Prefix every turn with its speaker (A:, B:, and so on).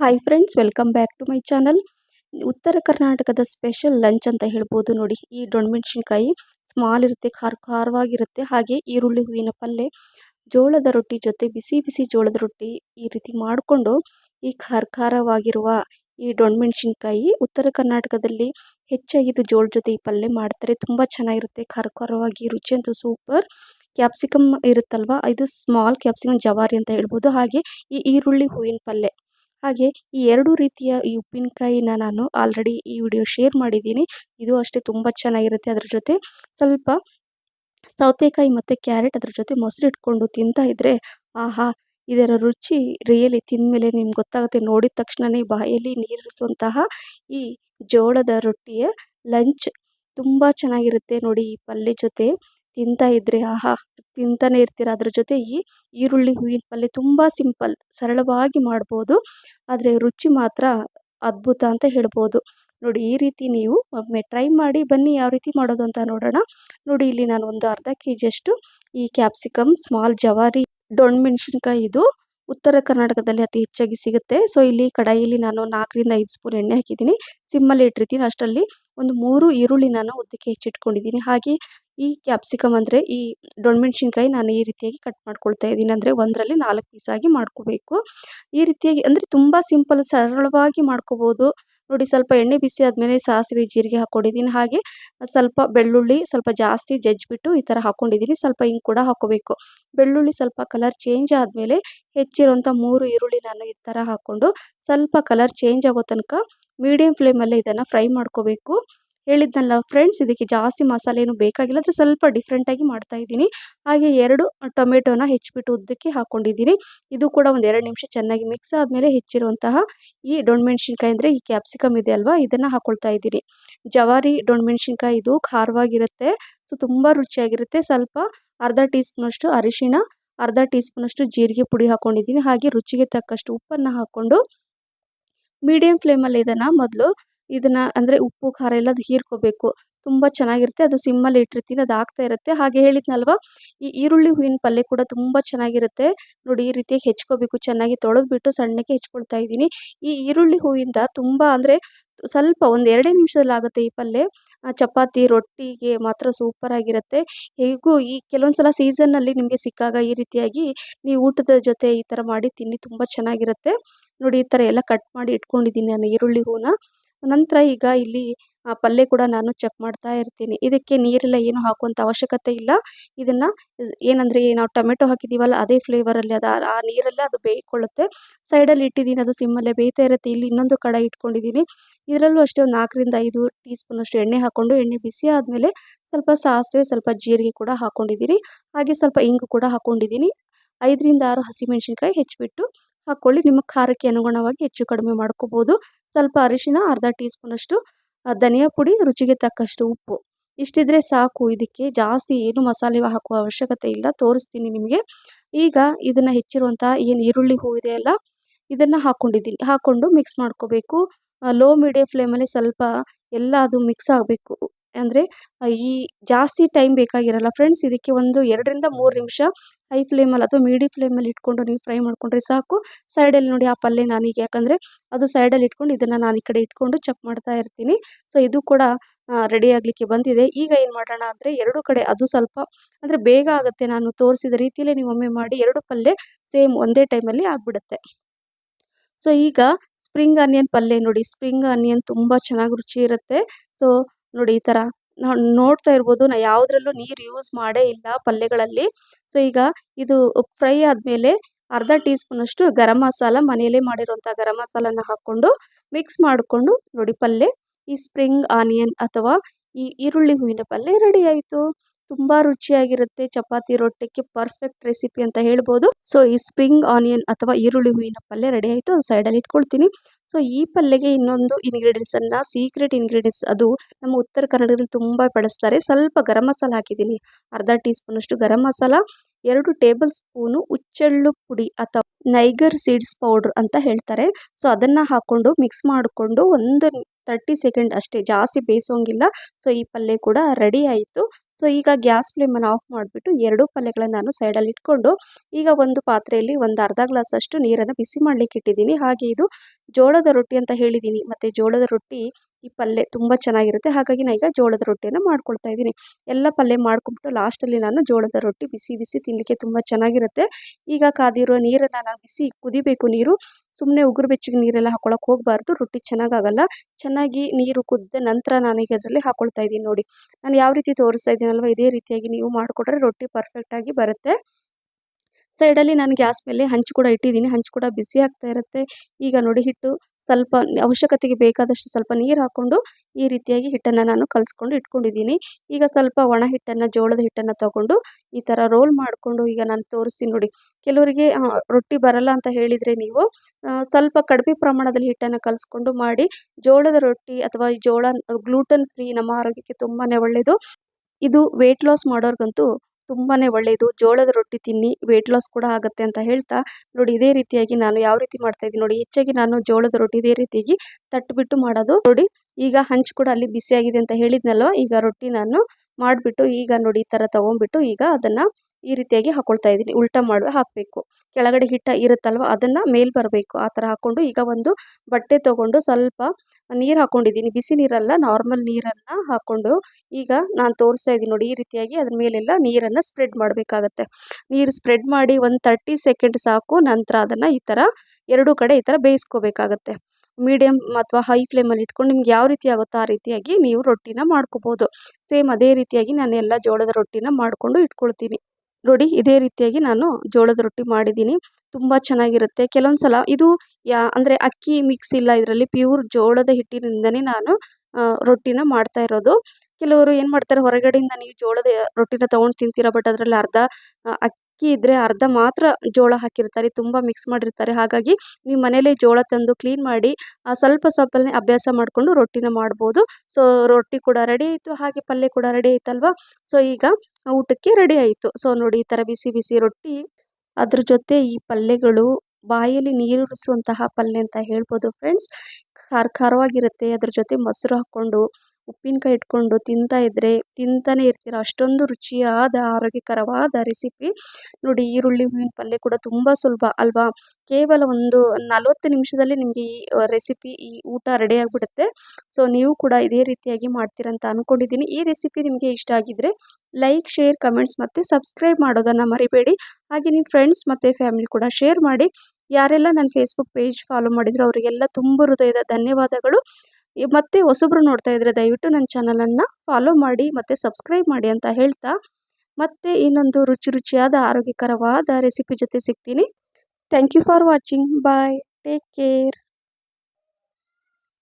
A: Hi friends welcome back to my channel ಉತ್ತರ ಕರ್ನಾಟಕದ special lunch ಅಂತ ಹೇಳ್ಬೋದು ನೋಡಿ. ಈ ದೊಣ್ಣಮೆಣಸಿನ್ಕಾಯಿ ಸ್ಮಾಲ್ ಇರುತ್ತೆ, ಖಾರ ಖಾರವಾಗಿರುತ್ತೆ. ಹಾಗೆ ಈರುಳ್ಳಿ, ಹೂವಿನ ಪಲ್ಯ ಜೋಳದ ರೊಟ್ಟಿ ಜೊತೆ ಬಿಸಿ ಬಿಸಿ ಜೋಳದ ರೊಟ್ಟಿ ಈ ರೀತಿ ಮಾಡಿಕೊಂಡು ಈ ಖಾರ ಖಾರವಾಗಿರುವ ಈ ದೊಣ್ಣಮೆಣಸಿನ್ಕಾಯಿ ಉತ್ತರ ಕರ್ನಾಟಕದಲ್ಲಿ ಹೆಚ್ಚಾಗಿ ಇದು ಜೋಳದ ಜೊತೆ ಈ ಪಲ್ಯ ಮಾಡ್ತಾರೆ. ತುಂಬ ಚೆನ್ನಾಗಿರುತ್ತೆ, ಖಾರ ಖಾರವಾಗಿ, ರುಚಿ ಅಂತೂ ಸೂಪರ್ ಕ್ಯಾಪ್ಸಿಕಮ್ ಇರುತ್ತಲ್ವ, ಇದು ಸ್ಮಾಲ್ ಕ್ಯಾಪ್ಸಿಕಮ್ ಜವಾರಿ ಅಂತ ಹೇಳ್ಬೋದು. ಹಾಗೆ ಈ ಈರುಳ್ಳಿ, ಹೂವಿನ ಪಲ್ಯ ಹಾಗೆ ಈ ಎರಡು ರೀತಿಯ ಈ ಉಪ್ಪಿನಕಾಯಿನ ನಾನು ಆಲ್ರೆಡಿ ಈ ವಿಡಿಯೋ ಶೇರ್ ಮಾಡಿದ್ದೀನಿ. ಇದು ಅಷ್ಟೇ ತುಂಬ ಚೆನ್ನಾಗಿರುತ್ತೆ. ಅದ್ರ ಜೊತೆ ಸ್ವಲ್ಪ ಸೌತೆಕಾಯಿ ಮತ್ತು ಕ್ಯಾರೆಟ್ ಅದ್ರ ಜೊತೆ ಮೊಸರು ಇಟ್ಕೊಂಡು ತಿಂತಾ ಇದ್ದರೆ ಆಹಾ, ಇದರ ರುಚಿ ರಿಯಲಿ ತಿಂದಮೇಲೆ ನಿಮ್ಗೆ ಗೊತ್ತಾಗುತ್ತೆ. ನೋಡಿದ ತಕ್ಷಣವೇ ಬಾಯಲ್ಲಿ ನೀರಿಸುವಂತಹ ಈ ಜೋಳದ ರೊಟ್ಟಿಯ ಲಂಚ್ ತುಂಬ ಚೆನ್ನಾಗಿರುತ್ತೆ. ನೋಡಿ ಈ ಪಲ್ಯ ಜೊತೆ. ತಿಂತಾ ಇದ್ದರೆ ಆಹಾ, ತಿಂತಾನೆ ಇರ್ತೀರ ಅದ್ರ ಜೊತೆ ಈ ಈರುಳ್ಳಿ, ಹೂವಿನ ಪಲ್ಯ ತುಂಬ ಸಿಂಪಲ್, ಸರಳವಾಗಿ ಮಾಡ್ಬೋದು. ಆದರೆ ರುಚಿ ಮಾತ್ರ ಅದ್ಭುತ ಅಂತ ಹೇಳ್ಬೋದು. ನೋಡಿ, ಈ ರೀತಿ ನೀವು ಒಮ್ಮೆ ಟ್ರೈ ಮಾಡಿ, ಬನ್ನಿ ಯಾವ ರೀತಿ ಮಾಡೋದು ಅಂತ ನೋಡೋಣ. ನೋಡಿ, ಇಲ್ಲಿ ನಾನು ಒಂದು ಅರ್ಧ ಕೆ ಜಿಯಷ್ಟು ಈ ಕ್ಯಾಪ್ಸಿಕಮ್, ಸ್ಮಾಲ್ ಜವಾರಿ ಮೆಣಸಿನ್ಕಾಯಿ ಇದು ಉತ್ತರ ಕರ್ನಾಟಕದಲ್ಲಿ ಅತಿ ಹೆಚ್ಚಾಗಿ ಸಿಗುತ್ತೆ. ಸೊ ಇಲ್ಲಿ ಕಡಾಯಿಲಿ ನಾನು ನಾಲ್ಕರಿಂದ ಐದು ಸ್ಪೂನ್ ಎಣ್ಣೆ ಹಾಕಿದ್ದೀನಿ. ಸಿಮ್ಮಲ್ಲಿ ಇಟ್ಟಿರ್ತೀನಿ. ಅಷ್ಟರಲ್ಲಿ ಒಂದು ಮೂರು ಈರುಳ್ಳಿ ನಾನು ಉದ್ದಕ್ಕೆ ಹೆಚ್ಚಿಟ್ಕೊಂಡಿದ್ದೀನಿ. ಹಾಗೆ ಈ ಕ್ಯಾಪ್ಸಿಕಮ್ ಅಂದರೆ ಈ ದೊಣ್ಣಮೆಣ್ಸಿನ್ಕಾಯಿ ನಾನು ಈ ರೀತಿಯಾಗಿ ಕಟ್ ಮಾಡ್ಕೊಳ್ತಾ ಇದ್ದೀನಿ. ಅಂದರೆ ಒಂದರಲ್ಲಿ ನಾಲ್ಕು ಪೀಸಾಗಿ ಮಾಡ್ಕೋಬೇಕು. ಈ ರೀತಿಯಾಗಿ ಅಂದರೆ ತುಂಬ ಸಿಂಪಲ್ ಸರಳವಾಗಿ ಮಾಡ್ಕೋಬೋದು. ನೋಡಿ ಸ್ವಲ್ಪ ಎಣ್ಣೆ ಬಿಸಿ ಆದಮೇಲೆ ಸಾಸಿವೆ ಜೀರಿಗೆ ಹಾಕ್ಕೊಂಡಿದ್ದೀನಿ ಹಾಗೆ ಸ್ವಲ್ಪ ಬೆಳ್ಳುಳ್ಳಿ ಸ್ವಲ್ಪ ಜಾಸ್ತಿ ಜಜ್ಜಿಬಿಟ್ಟು ಈ ಥರ ಹಾಕ್ಕೊಂಡಿದ್ದೀನಿ ಸ್ವಲ್ಪ ಹಿಂಗೆ ಕೂಡ ಹಾಕ್ಕೋಬೇಕು. ಬೆಳ್ಳುಳ್ಳಿ ಸ್ವಲ್ಪ ಕಲರ್ ಚೇಂಜ್ ಆದಮೇಲೆ ಹೆಚ್ಚಿರೋಂಥ ಮೂರು ಈರುಳ್ಳಿ ನಾನು ಈ ಥರ ಹಾಕ್ಕೊಂಡು ಸ್ವಲ್ಪ ಕಲರ್ ಚೇಂಜ್ ಆಗೋ ತನಕ ಮೀಡಿಯಮ್ ಫ್ಲೇಮಲ್ಲೇ ಇದನ್ನು ಫ್ರೈ ಮಾಡ್ಕೋಬೇಕು. ಹೇಳಿದ್ನಲ್ಲ ಫ್ರೆಂಡ್ಸ್ ಇದಕ್ಕೆ ಜಾಸ್ತಿ ಮಸಾಲೆ ಏನು ಬೇಕಾಗಿಲ್ಲ. ಅಂದರೆ ಸ್ವಲ್ಪ ಡಿಫ್ರೆಂಟಾಗಿ ಮಾಡ್ತಾ ಇದ್ದೀನಿ. ಹಾಗೆ ಎರಡು ಟೊಮೆಟೊನ ಹೆಚ್ಚಿಬಿಟ್ಟು ಉದ್ದಕ್ಕೆ ಹಾಕ್ಕೊಂಡಿದ್ದೀನಿ ಇದು ಕೂಡ ಒಂದು ಎರಡು ನಿಮಿಷ ಚೆನ್ನಾಗಿ ಮಿಕ್ಸ್ ಆದಮೇಲೆ ಹೆಚ್ಚಿರುವಂತಹ ಈ ಮೆಣಸಿನ್ಕಾಯಿ ಅಂದರೆ ಈ ಕ್ಯಾಪ್ಸಿಕಮ್ ಇದೆ ಅಲ್ವಾ? ಇದನ್ನು ಹಾಕ್ಕೊಳ್ತಾ ಇದ್ದೀನಿ. ಜವಾರಿ ಮೆಣಸಿನ್ಕಾಯಿ ಇದು ಖಾರವಾಗಿರುತ್ತೆ. ಸೊ ತುಂಬ ರುಚಿಯಾಗಿರುತ್ತೆ. ಸ್ವಲ್ಪ ಅರ್ಧ ಟೀ ಸ್ಪೂನಷ್ಟು ಅರಿಶಿಣ, ಅರ್ಧ ಟೀ ಸ್ಪೂನಷ್ಟು ಜೀರಿಗೆ ಪುಡಿ ಹಾಕ್ಕೊಂಡಿದ್ದೀನಿ ಹಾಗೆ ರುಚಿಗೆ ತಕ್ಕಷ್ಟು ಉಪ್ಪನ್ನು ಹಾಕ್ಕೊಂಡು ಮೀಡಿಯಂ ಫ್ಲೇಮಲ್ಲಿ ಇದನ್ನು ಮೊದಲು ಇದನ್ನು ಅಂದರೆ ಉಪ್ಪು, ಖಾರ ಎಲ್ಲ ಹೀರ್ಕೋಬೇಕು. ತುಂಬ ಚೆನ್ನಾಗಿರುತ್ತೆ. ಅದು ಸಿಮ್ಮಲ್ಲಿ ಇಟ್ಟಿರ್ತೀನಿ ಅದು ಆಗ್ತಾ ಇರುತ್ತೆ. ಹಾಗೆ ಹೇಳಿದ್ನಲ್ವ, ಈ ಈರುಳ್ಳಿ ಹೂವಿನ ಪಲ್ಯ ಕೂಡ ತುಂಬ ಚೆನ್ನಾಗಿರುತ್ತೆ. ನೋಡಿ, ಈ ರೀತಿಯಾಗಿ ಹೆಚ್ಕೋಬೇಕು. ಚೆನ್ನಾಗಿ ತೊಳೆದ್ಬಿಟ್ಟು ಸಣ್ಣಕ್ಕೆ ಹೆಚ್ಕೊಳ್ತಾ ಇದ್ದೀನಿ. ಈ ಈರುಳ್ಳಿ ಹೂವಿಂದ ತುಂಬ ಅಂದರೆ ಸ್ವಲ್ಪ ಒಂದು ಎರಡೇ ನಿಮಿಷದಲ್ಲಿ ಆಗುತ್ತೆ ಈ ಪಲ್ಯ ಚಪಾತಿ, ರೊಟ್ಟಿಗೆ ಮಾತ್ರ ಸೂಪರ್ ಆಗಿರುತ್ತೆ. ಹೇಗೂ ಈ ಕೆಲವೊಂದು ಸಲ ಸೀಸನ್ನಲ್ಲಿ ನಿಮಗೆ ಸಿಕ್ಕಾಗ ಈ ರೀತಿಯಾಗಿ ನೀವು ಊಟದ ಜೊತೆ ಈ ಥರ ಮಾಡಿ ತಿನ್ನಿ, ತುಂಬ ಚೆನ್ನಾಗಿರುತ್ತೆ. ನೋಡಿ, ಈ ಥರ ಎಲ್ಲ ಕಟ್ ಮಾಡಿ ಇಟ್ಕೊಂಡಿದ್ದೀನಿ ನಾನು ಈರುಳ್ಳಿ ಹೂವನ್ನ. ನಂತರ ಈಗ ಇಲ್ಲಿ ಆ ಪಲ್ಯ ಕೂಡ ನಾನು ಚೆಕ್ ಮಾಡ್ತಾ ಇರ್ತೀನಿ. ಇದಕ್ಕೆ ನೀರೆಲ್ಲ ಏನು ಹಾಕುವಂಥ ಅವಶ್ಯಕತೆ ಇಲ್ಲ. ಇದನ್ನು ಏನಂದರೆ ನಾವು ಟೊಮೆಟೊ ಹಾಕಿದ್ದೀವಲ್ಲ ಅದೇ ಫ್ಲೇವರಲ್ಲಿ ಅದು, ಆ ನೀರಲ್ಲೇ ಅದು ಬೇಯ್ಕೊಳ್ಳುತ್ತೆ. ಸೈಡಲ್ಲಿ ಇಟ್ಟಿದ್ದೀನಿ, ಅದು ಸಿಮ್ಮಲ್ಲೇ ಬೇಯ್ತಾ ಇರುತ್ತೆ. ಇಲ್ಲಿ ಇನ್ನೊಂದು ಕಡೆ ಇಟ್ಕೊಂಡಿದ್ದೀನಿ. ಇದರಲ್ಲೂ ಅಷ್ಟೇ ಒಂದು ನಾಲ್ಕರಿಂದ ಐದು ಟೀ ಸ್ಪೂನಷ್ಟು ಎಣ್ಣೆ ಹಾಕ್ಕೊಂಡು ಎಣ್ಣೆ ಬಿಸಿ ಆದಮೇಲೆ ಸ್ವಲ್ಪ ಸಾಸಿವೆ, ಸ್ವಲ್ಪ ಜೀರಿಗೆ ಕೂಡ ಹಾಕ್ಕೊಂಡಿದ್ದೀನಿ ಹಾಗೆ ಸ್ವಲ್ಪ ಇಂಗು ಕೂಡ ಹಾಕ್ಕೊಂಡಿದ್ದೀನಿ ಐದರಿಂದ ಆರು ಹಸಿಮೆಣ್ಸಿನ್ಕಾಯಿ ಹೆಚ್ಚಿಬಿಟ್ಟು ಹಾಕ್ಕೊಳ್ಳಿ ನಿಮ್ಮ ಖಾರಕ್ಕೆ ಅನುಗುಣವಾಗಿ ಹೆಚ್ಚು ಕಡಿಮೆ ಮಾಡ್ಕೋಬೋದು. ಸ್ವಲ್ಪ ಅರಿಶಿನ, ಅರ್ಧ ಟೀ ಸ್ಪೂನಷ್ಟು ಧನಿಯಾ ಪುಡಿ, ರುಚಿಗೆ ತಕ್ಕಷ್ಟು ಉಪ್ಪು. ಇಷ್ಟಿದ್ರೆ ಸಾಕು. ಇದಕ್ಕೆ ಜಾಸ್ತಿ ಏನು ಮಸಾಲೆ ಹಾಕುವ ಅವಶ್ಯಕತೆ ಇಲ್ಲ. ತೋರಿಸ್ತೀನಿ ನಿಮಗೆ. ಈಗ ಇದನ್ನು ಹೆಚ್ಚಿರುವಂತಹ ಏನು ಈರುಳ್ಳಿ ಹೂ ಇದೆಯಲ್ಲ ಇದನ್ನು ಹಾಕ್ಕೊಂಡಿದ್ದೀನಿ ಹಾಕ್ಕೊಂಡು ಮಿಕ್ಸ್ ಮಾಡ್ಕೋಬೇಕು. ಲೋ ಮೀಡಿಯಮ್ ಫ್ಲೇಮಲ್ಲಿ ಸ್ವಲ್ಪ ಎಲ್ಲ ಅದು ಮಿಕ್ಸ್ ಆಗಬೇಕು. ಅಂದರೆ ಈ ಜಾಸ್ತಿ ಟೈಮ್ ಬೇಕಾಗಿರಲ್ಲ ಫ್ರೆಂಡ್ಸ್, ಇದಕ್ಕೆ ಒಂದು ಎರಡರಿಂದ ಮೂರು ನಿಮಿಷ ಹೈ ಫ್ಲೇಮಲ್ಲಿ ಅಥವಾ ಮೀಡಿ ಫ್ಲೇಮಲ್ಲಿ ಇಟ್ಕೊಂಡು ನೀವು ಫ್ರೈ ಮಾಡ್ಕೊಂಡ್ರೆ ಸಾಕು. ಸೈಡಲ್ಲಿ ನೋಡಿ ಆ ಪಲ್ಯ ನಾನೀಗ, ಯಾಕಂದರೆ ಅದು ಸೈಡಲ್ಲಿ ಇಟ್ಕೊಂಡು ಇದನ್ನು ನಾನು ಈ ಕಡೆ ಇಟ್ಕೊಂಡು ಚೆಕ್ ಮಾಡ್ತಾ ಇರ್ತೀನಿ. ಸೊ ಇದು ಕೂಡ ರೆಡಿ ಆಗಲಿಕ್ಕೆ ಬಂದಿದೆ. ಈಗ ಏನು ಮಾಡೋಣ ಅಂದರೆ ಎರಡು ಕಡೆ ಅದು ಸ್ವಲ್ಪ, ಅಂದರೆ ಬೇಗ ಆಗುತ್ತೆ ನಾನು ತೋರಿಸಿದ ರೀತಿಯಲ್ಲೇ ನೀವು ಒಮ್ಮೆ ಮಾಡಿ ಎರಡು ಪಲ್ಯ ಸೇಮ್ ಒಂದೇ ಟೈಮಲ್ಲಿ ಆಗಿಬಿಡುತ್ತೆ. ಸೊ ಈಗ ಸ್ಪ್ರಿಂಗ್ ಆನಿಯನ್ ಪಲ್ಯ ನೋಡಿ ಸ್ಪ್ರಿಂಗ್ ಆನಿಯನ್ ತುಂಬ ಚೆನ್ನಾಗಿ ರುಚಿ ಇರುತ್ತೆ. ಸೊ ನೋಡಿ ಈ ತರ ನೋಡ್ತಾ ಇರ್ಬೋದು. ನಾ ಯಾವುದ್ರಲ್ಲೂ ನೀರು ಯೂಸ್ ಮಾಡೇ ಇಲ್ಲ ಪಲ್ಯಗಳಲ್ಲಿ. ಸೊ ಈಗ ಇದು ಫ್ರೈ ಆದಮೇಲೆ ಅರ್ಧ ಟೀ ಸ್ಪೂನಷ್ಟು ಗರಂ ಮಸಾಲ ಮನೆಯಲ್ಲೇ ಮಾಡಿರೋಂಥ ಗರಂ ಮಸಾಲನ ಹಾಕ್ಕೊಂಡು ಮಿಕ್ಸ್ ಮಾಡಿಕೊಂಡು ನೋಡಿ ಪಲ್ಯ, ಈ ಸ್ಪ್ರಿಂಗ್ ಆನಿಯನ್ ಅಥವಾ ಈ ಈರುಳ್ಳಿ ಹೂವಿನ ಪಲ್ಯ ರೆಡಿ ಆಯಿತು. ತುಂಬ ರುಚಿಯಾಗಿರುತ್ತೆ. ಚಪಾತಿ ರೊಟ್ಟಿಗೆ ಪರ್ಫೆಕ್ಟ್ ರೆಸಿಪಿ ಅಂತ ಹೇಳ್ಬೋದು. ಸೊ ಈ ಸ್ಪ್ರಿಂಗ್ ಆನಿಯನ್ ಅಥವಾ ಈರುಳ್ಳಿ ಹೂವಿನ ಪಲ್ಯ ರೆಡಿ ಆಯಿತು. ಅದು ಸೈಡಲ್ಲಿ ಇಟ್ಕೊಳ್ತೀನಿ. ಸೊ ಈ ಪಲ್ಯಗೆ ಇನ್ನೊಂದು ಇಂಗ್ರೀಡಿಯೆಂಟ್ಸನ್ನು ಸೀಕ್ರೆಟ್ ಇಂಗ್ರೀಡಿಯೆಂಟ್ಸ್ ಅದು ನಮ್ಮ ಉತ್ತರ ಕರ್ನಾಟಕದಲ್ಲಿ ತುಂಬ ಬಳಸ್ತಾರೆ. ಸ್ವಲ್ಪ ಗರಂ ಮಸಾಲ ಹಾಕಿದ್ದೀನಿ. ಅರ್ಧ ಟೀ ಸ್ಪೂನಷ್ಟು ಗರಂ ಮಸಾಲ ಎರಡು ಟೇಬಲ್ ಸ್ಪೂನು ಹುಚ್ಚೆಳ್ಳು ಪುಡಿ ಅಥವಾ ನೈಗರ್ ಸೀಡ್ಸ್ ಪೌಡ್ರ್ ಅಂತ ಹೇಳ್ತಾರೆ. ಸೊ, ಅದನ್ನು ಹಾಕ್ಕೊಂಡು ಮಿಕ್ಸ್ ಮಾಡಿಕೊಂಡು ಒಂದು ತರ್ಟಿ ಸೆಕೆಂಡ್ ಅಷ್ಟೇ ಜಾಸ್ತಿ ಬೇಯಿಸೋಂಗಿಲ್ಲ. ಸೊ, ಈ ಪಲ್ಯ ಕೂಡ ರೆಡಿ ಆಯಿತು. ಸೊ, ಈಗ ಗ್ಯಾಸ್ ಫ್ಲೇಮನ್ನು ಆಫ್ ಮಾಡಿಬಿಟ್ಟು ಎರಡೂ ಪಲ್ಯಗಳನ್ನು ನಾನು ಸೈಡಲ್ಲಿ ಇಟ್ಕೊಂಡು, ಈಗ ಒಂದು ಪಾತ್ರೆಯಲ್ಲಿ ಒಂದು ಅರ್ಧ ಗ್ಲಾಸಷ್ಟು ನೀರನ್ನು ಬಿಸಿ ಮಾಡಲಿಕ್ಕೆ ಇಟ್ಟಿದ್ದೀನಿ. ಹಾಗೆ ಇದು ಜೋಳದ ರೊಟ್ಟಿ ಅಂತ ಹೇಳಿದ್ದೀನಿ ಮತ್ತು ಜೋಳದ ರೊಟ್ಟಿ ಈ ಪಲ್ಯ ತುಂಬ ಚೆನ್ನಾಗಿರುತ್ತೆ. ಹಾಗಾಗಿ ನಾನು ಈಗ ಜೋಳದ ರೊಟ್ಟಿಯನ್ನು ಮಾಡ್ಕೊಳ್ತಾ ಇದ್ದೀನಿ. ಎಲ್ಲ ಪಲ್ಯ ಮಾಡ್ಕೊಂಬಿಟ್ಟು ಲಾಸ್ಟಲ್ಲಿ ನಾನು ಜೋಳದ ರೊಟ್ಟಿ ಬಿಸಿ ಬಿಸಿ ತಿನ್ನಲಿಕ್ಕೆ ತುಂಬ ಚೆನ್ನಾಗಿರುತ್ತೆ. ಈಗ ಕಾದಿರೋ ನೀರನ್ನು ನಾನು ಬಿಸಿ ಕುದಿಬೇಕು ನೀರು. ಸುಮ್ಮನೆ ಉಗುರು ಬೆಚ್ಚಗೆ ನೀರೆಲ್ಲ ಹಾಕೊಳಕ್ಕೆ ಹೋಗಬಾರ್ದು. ರೊಟ್ಟಿ ಚೆನ್ನಾಗಾಗಲ್ಲ. ಚೆನ್ನಾಗಿ ನೀರು ಕುದ್ದ ನಂತರ ನಾನೀಗ ಅದರಲ್ಲಿ ಹಾಕೊಳ್ತಾ ಇದ್ದೀನಿ ನೋಡಿ. ನಾನು ಯಾವ ರೀತಿ ತೋರಿಸ್ತಾ ಇದ್ದೀನಲ್ವ? ಇದೇ ರೀತಿಯಾಗಿ ನೀವು ಮಾಡಿಕೊಟ್ರೆ ರೊಟ್ಟಿ ಪರ್ಫೆಕ್ಟಾಗಿ ಬರುತ್ತೆ. ಸೈಡಲ್ಲಿ ನಾನು ಗ್ಯಾಸ್ ಮೇಲೆ ಹಂಚು ಕೂಡ ಇಟ್ಟಿದ್ದೀನಿ. ಹಂಚು ಕೂಡ ಬಿಸಿ ಆಗ್ತಾ ಇರುತ್ತೆ. ಈಗ ನೋಡಿ ಹಿಟ್ಟು ಸ್ವಲ್ಪ ಅವಶ್ಯಕತೆಗೆ ಬೇಕಾದಷ್ಟು ಸ್ವಲ್ಪ ನೀರು ಹಾಕ್ಕೊಂಡು ಈ ರೀತಿಯಾಗಿ ಹಿಟ್ಟನ್ನು ನಾನು ಕಲಿಸ್ಕೊಂಡು ಇಟ್ಕೊಂಡಿದ್ದೀನಿ. ಈಗ ಸ್ವಲ್ಪ ಒಣ ಹಿಟ್ಟನ್ನು, ಜೋಳದ ಹಿಟ್ಟನ್ನು ತಗೊಂಡು ಈ ಥರ ರೋಲ್ ಮಾಡಿಕೊಂಡು ಈಗ ನಾನು ತೋರಿಸ್ತೀನಿ ನೋಡಿ. ಕೆಲವರಿಗೆ ರೊಟ್ಟಿ ಬರಲ್ಲ ಅಂತ ಹೇಳಿದರೆ ನೀವು ಸ್ವಲ್ಪ ಕಡಿಮೆ ಪ್ರಮಾಣದಲ್ಲಿ ಹಿಟ್ಟನ್ನು ಕಲಿಸ್ಕೊಂಡು ಮಾಡಿ ಜೋಳದ ರೊಟ್ಟಿ ಅಥವಾ ಜೋಳ ಗ್ಲೂಟನ್ ಫ್ರೀ ನಮ್ಮ ಆರೋಗ್ಯಕ್ಕೆ ತುಂಬಾ ಒಳ್ಳೆಯದು ಇದು ವೆಯ್ಟ್ ಲಾಸ್ ಮಾಡೋರ್ಗಂತೂ ತುಂಬಾ ಒಳ್ಳೆಯದು ಜೋಳದ ರೊಟ್ಟಿ ತಿನ್ನಿ ವೆಯ್ಟ್ ಲಾಸ್ ಕೂಡ ಆಗುತ್ತೆ ಅಂತ ಹೇಳ್ತಾ, ನೋಡಿ ಇದೇ ರೀತಿಯಾಗಿ ನಾನು ಯಾವ ರೀತಿ ಮಾಡ್ತಾ ಇದ್ದೀನಿ ನೋಡಿ, ಹೆಚ್ಚಾಗಿ ನಾನು ಜೋಳದ ರೊಟ್ಟಿ ಇದೇ ರೀತಿಯಾಗಿ ತಟ್ಬಿಟ್ಟು ಮಾಡೋದು. ನೋಡಿ, ಈಗ ಹಂಚು ಕೂಡ ಅಲ್ಲಿ ಬಿಸಿಯಾಗಿದೆ ಅಂತ ಹೇಳಿದ್ನಲ್ವ, ಈಗ ರೊಟ್ಟಿ ನಾನು ಮಾಡಿಬಿಟ್ಟು ಈಗ ನೋಡಿ ಈ ಥರ ತೊಗೊಂಡ್ಬಿಟ್ಟು ಈಗ ಅದನ್ನು ಈ ರೀತಿಯಾಗಿ ಹಾಕೊಳ್ತಾ ಇದ್ದೀನಿ. ಉಲ್ಟಾ ಮಾಡುವ ಹಾಕಬೇಕು. ಕೆಳಗಡೆ ಹಿಟ್ಟ ಇರುತ್ತಲ್ವ, ಅದನ್ನು ಮೇಲೆ ಬರಬೇಕು. ಆ ಥರ ಹಾಕ್ಕೊಂಡು ಈಗ ಒಂದು ಬಟ್ಟೆ ತೊಗೊಂಡು ಸ್ವಲ್ಪ ನೀರು ಹಾಕೊಂಡಿದ್ದೀನಿ. ಬಿಸಿ ನೀರಲ್ಲ ನಾರ್ಮಲ್ ನೀರನ್ನು ಹಾಕ್ಕೊಂಡು ಈಗ ನಾನು ತೋರಿಸ್ತಾ ಇದ್ದೀನಿ ನೋಡಿ ಈ ರೀತಿಯಾಗಿ ಅದ್ರ ಮೇಲೆಲ್ಲ ನೀರನ್ನು ಸ್ಪ್ರೆಡ್ ಮಾಡಬೇಕಾಗತ್ತೆ. ನೀರು ಸ್ಪ್ರೆಡ್ ಮಾಡಿ ಒಂದು ತರ್ಟಿ ಸೆಕೆಂಡ್ ಸಾಕು ನಂತರ ಅದನ್ನು ಈ ಥರ ಎರಡೂ ಕಡೆ ಈ ಥರ ಬೇಯಿಸ್ಕೋಬೇಕಾಗತ್ತೆ. ಮೀಡಿಯಮ್ ಅಥವಾ ಹೈ ಫ್ಲೇಮಲ್ಲಿ ಇಟ್ಕೊಂಡು ನಿಮ್ಗೆ ಯಾವ ರೀತಿ ಆಗುತ್ತೋ ಆ ರೀತಿಯಾಗಿ ನೀವು ರೊಟ್ಟಿನ ಮಾಡ್ಕೋಬೋದು. ಸೇಮ್ ಅದೇ ರೀತಿಯಾಗಿ ನಾನು ಎಲ್ಲ ಜೋಳದ ರೊಟ್ಟಿನ ಮಾಡಿಕೊಂಡು ಇಟ್ಕೊಳ್ತೀನಿ. ನೋಡಿ, ಇದೇ ರೀತಿಯಾಗಿ ನಾನು ಜೋಳದ ರೊಟ್ಟಿ ಮಾಡಿದ್ದೀನಿ. ತುಂಬ ಚೆನ್ನಾಗಿರುತ್ತೆ. ಕೆಲವೊಂದು ಸಲ ಇದು ಯಾ, ಅಂದರೆ ಅಕ್ಕಿ ಮಿಕ್ಸ್ ಇಲ್ಲ ಇದರಲ್ಲಿ ಪ್ಯೂರ್ ಜೋಳದ ಹಿಟ್ಟಿನಿಂದನೇ ನಾನು ರೊಟ್ಟಿನ ಮಾಡ್ತಾ ಇರೋದು. ಕೆಲವರು ಏನು ಮಾಡ್ತಾರೆ, ಹೊರಗಡೆಯಿಂದ ನೀವು ಜೋಳದ ರೊಟ್ಟಿನ ತೊಗೊಂಡು ತಿಂತೀರ ಬಟ್ ಅದರಲ್ಲಿ ಅರ್ಧ ಅಕ್ಕಿ ಇದ್ದರೆ ಅರ್ಧ ಮಾತ್ರ ಜೋಳ ಹಾಕಿರ್ತಾರೆ. ತುಂಬ ಮಿಕ್ಸ್ ಮಾಡಿರ್ತಾರೆ. ಹಾಗಾಗಿ ನೀವು ಮನೇಲೇ ಜೋಳ ತಂದು ಕ್ಲೀನ್ ಮಾಡಿ ಸ್ವಲ್ಪ ಸ್ವಲ್ಪನೇ ಅಭ್ಯಾಸ ಮಾಡಿಕೊಂಡು ರೊಟ್ಟಿನ ಮಾಡ್ಬೋದು. ಸೊ ರೊಟ್ಟಿ ಕೂಡ ರೆಡಿ ಆಯಿತು. ಹಾಗೆ ಪಲ್ಯ ಕೂಡ ರೆಡಿ ಆಯ್ತಲ್ವಾ? ಸೊ ಈಗ ಊಟಕ್ಕೆ ರೆಡಿ ಆಯಿತು. ಸೊ ನೋಡಿ ಈ ಥರ ಬಿಸಿ ಬಿಸಿ ರೊಟ್ಟಿ, ಅದ್ರ ಜೊತೆ ಈ ಪಲ್ಯಗಳು, ಬಾಯಲ್ಲಿ ನೀರುರಿಸುವಂತಹ ಪಲ್ಯ ಅಂತ ಹೇಳ್ಬೋದು ಫ್ರೆಂಡ್ಸ್ ಖಾರ ಖಾರವಾಗಿರುತ್ತೆ. ಅದ್ರ ಜೊತೆ ಮೊಸರು ಹಾಕ್ಕೊಂಡು ಉಪ್ಪಿನಕಾಯಿ ಇಟ್ಕೊಂಡು ತಿಂತಾ ಇದ್ದರೆ ತಿಂತಾನೆ ಇರ್ತೀರ. ಅಷ್ಟೊಂದು ರುಚಿಯಾದ, ಆರೋಗ್ಯಕರವಾದ ರೆಸಿಪಿ ನೋಡಿ, ಈರುಳ್ಳಿ, ಹೂವಿನ ಪಲ್ಯ ಕೂಡ ತುಂಬ ಸುಲಭ ಅಲ್ವಾ? ಕೇವಲ ಒಂದು ನಲವತ್ತು ನಿಮಿಷದಲ್ಲಿ ನಿಮಗೆ ಈ ರೆಸಿಪಿ ಈ ಊಟ ರೆಡಿ ಆಗಿಬಿಡುತ್ತೆ. ಸೊ ನೀವು ಕೂಡ ಇದೇ ರೀತಿಯಾಗಿ ಮಾಡ್ತೀರಂತ ಅಂದ್ಕೊಂಡಿದ್ದೀನಿ ಈ ರೆಸಿಪಿ ನಿಮಗೆ ಇಷ್ಟ ಆಗಿದ್ದರೆ ಲೈಕ್ ಶೇರ್ ಕಮೆಂಟ್ಸ್ ಮತ್ತು ಸಬ್ಸ್ಕ್ರೈಬ್ ಮಾಡೋದನ್ನು ಮರಿಬೇಡಿ. ಹಾಗೆ ನಿಮ್ಮ ಫ್ರೆಂಡ್ಸ್ ಮತ್ತು ಫ್ಯಾಮಿಲಿ ಕೂಡ ಶೇರ್ ಮಾಡಿ. ಯಾರೆಲ್ಲ ನನ್ನ ಫೇಸ್ಬುಕ್ ಪೇಜ್ ಫಾಲೋ ಮಾಡಿದ್ರು, ಅವರಿಗೆಲ್ಲ ತುಂಬ ಹೃದಯದ ಧನ್ಯವಾದಗಳು. ಮತ್ತೆ ಹೊಸಬ್ರು ನೋಡ್ತಾ ಇದ್ದರೆ ದಯವಿಟ್ಟು ನನ್ನ ಚಾನಲನ್ನು ಫಾಲೋ ಮಾಡಿ ಮತ್ತು ಸಬ್ಸ್ಕ್ರೈಬ್ ಮಾಡಿ ಅಂತ ಹೇಳ್ತಾ ಮತ್ತೆ ಇನ್ನೊಂದು ರುಚಿ ರುಚಿಯಾದ ಆರೋಗ್ಯಕರವಾದ ರೆಸಿಪಿ ಜೊತೆ ಸಿಗ್ತೀನಿ. Thank you for watching bye take care